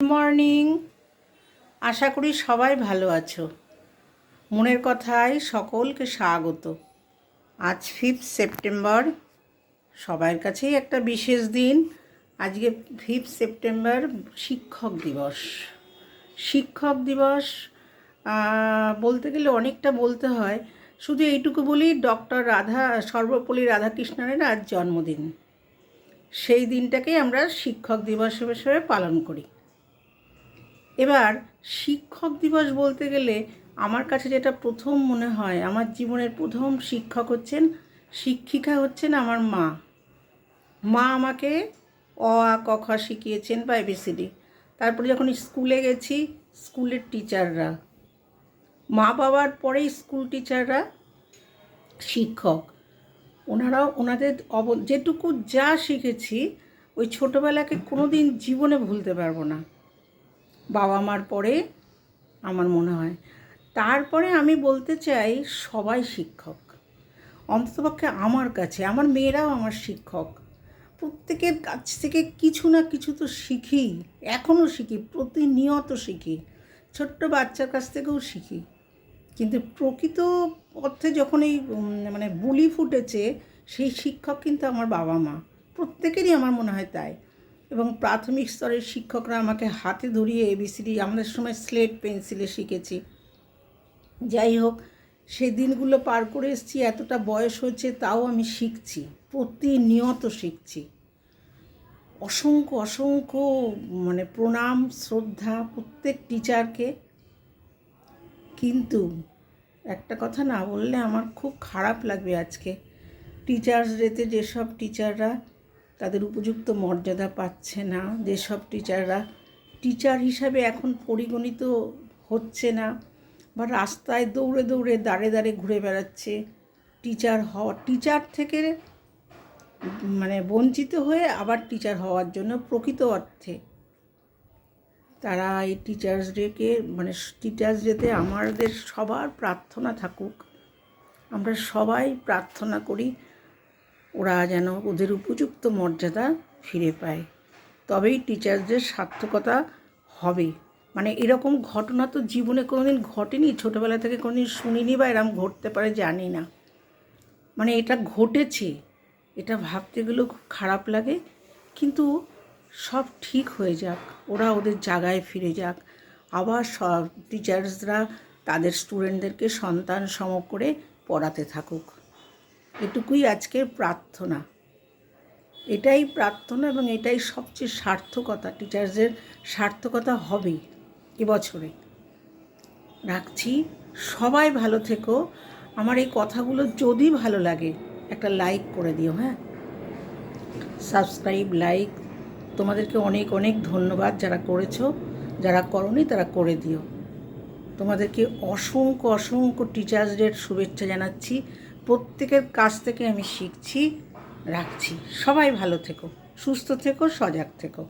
Good morning আশা করি সবাই ভালো আছো। মনের কথায় সকলকে স্বাগত। আজ ফিফথ সেপ্টেম্বর সবার কাছেই একটা বিশেষ দিন। আজকে ফিফথ সেপ্টেম্বর শিক্ষক দিবস। শিক্ষক দিবস বলতে গেলে অনেকটা বলতে হয়। শুধু এইটুকু বলি ডক্টর রাধা, সর্বপল্লী রাধাকৃষ্ণনের আজ জন্মদিন। সেই দিনটাকেই আমরা শিক্ষক দিবস হিসেবে পালন করি। এবার শিক্ষক দিবস বলতে গেলে আমার কাছে যেটা প্রথম মনে হয়, আমার জীবনের প্রথম শিক্ষক হচ্ছেন, শিক্ষিকা হচ্ছেন আমার মা। মা আমাকে অ, আ, ক, খ শিখিয়েছেন বা এবিসিডি তারপরে যখন স্কুলে গেছি, স্কুলের টিচাররা। মা বাবার পরেই স্কুল টিচাররা শিক্ষক। ওনারাও ওনাদের অব, যেটুকু যা শিখেছি, ওই ছোটোবেলাকে কোনো দিন জীবনে ভুলতে পারব না। বাবা মার পরে আমার মনে হয়। তারপরে আমি বলতে চাই, সবাই শিক্ষক। অন্ততপক্ষে আমার কাছে, আমার মেয়েরাও আমার শিক্ষক। প্রত্যেকের কাছ থেকে কিছু না কিছু তো শিখি এখনও শিখি, প্রতিনিয়ত শিখি। ছোট্ট বাচ্চার কাছ থেকেও শিখি। কিন্তু প্রকৃত অর্থে যখন এই মানে বুলি ফুটেছে, সেই শিক্ষক কিন্তু আমার বাবা মা প্রত্যেকেরই আমার মনে হয় তাই। এবং প্রাথমিক স্তরের শিক্ষকরা আমাকে হাতে ধরিয়ে এবিসিডি আমাদের সময় স্লেট পেন্সিলে শিখেছি। যাই হোক সেই দিনগুলো পার করে এসেছি, এতটা বয়স হচ্ছে তাও আমি শিখছি, প্রতিনিয়ত শিখছি। অসংখ্য অসংখ্য মানে প্রণাম, শ্রদ্ধা প্রত্যেক টিচারকে। কিন্তু একটা কথা না বললে আমার খুব খারাপ লাগবে আজকে। টিচার্স ডেতে যেসব টিচাররা তাদের উপযুক্ত মর্যাদা পাচ্ছে না। যেসব টিচাররা টিচার হিসাবে এখন পরিগণিত হচ্ছে না বা রাস্তায় দৌড়ে দৌড়ে দাঁড়ে দাঁড়ে ঘুরে বেড়াচ্ছে। টিচার হওয়া টিচার থেকে মানে বঞ্চিত হয়ে আবার টিচার হওয়ার জন্য প্রকৃত অর্থে তারা এই টিচার্স ডেকে মানে টিচার্স ডেতে আমাদের সবার প্রার্থনা থাকুক। আমরা সবাই প্রার্থনা করি ওরা যেন ওদের উপযুক্ত মর্যাদা ফিরে পায়। তবেই টিচার্সদের সার্থকতা হবে। মানে এরকম ঘটনা তো জীবনে কোনোদিন ঘটেনি, ছোটোবেলা থেকে কোনোদিন শুনিনি বা এরকম ঘটতে পারে, জানি না। মানে এটা ঘটেছে, এটা ভাবতে গেলেও খুব খারাপ লাগে, কিন্তু সব ঠিক হয়ে যাক, ওরা ওদের জায়গায় ফিরে যাক। আবার সব টিচার্সরা তাদের স্টুডেন্টদেরকে সন্তান সম করে পড়াতে থাকুক। এটুকুই আজকের প্রার্থনা। এটাই প্রার্থনা এবং এটাই সবচেয়ে সার্থকতা টিচার্সদের সার্থকতা হবে এবছরে। রাখছি। সবাই ভালো থেকো। আমার এই কথাগুলো যদি ভালো লাগে, একটা লাইক করে দিও হ্যাঁ? সাবস্ক্রাইব লাইক তোমাদেরকে অনেক অনেক ধন্যবাদ যারা করেছ, যারা করনি তারা করে দিও। তোমাদেরকে অসংখ্য অসংখ্য টিচার্স ডের শুভেচ্ছা জানাচ্ছি। প্রত্যেকের কাছ থেকে আমি শিখছি রাখছি। সবাই ভালো থেকো সুস্থ থেকো সজাগ থেকো।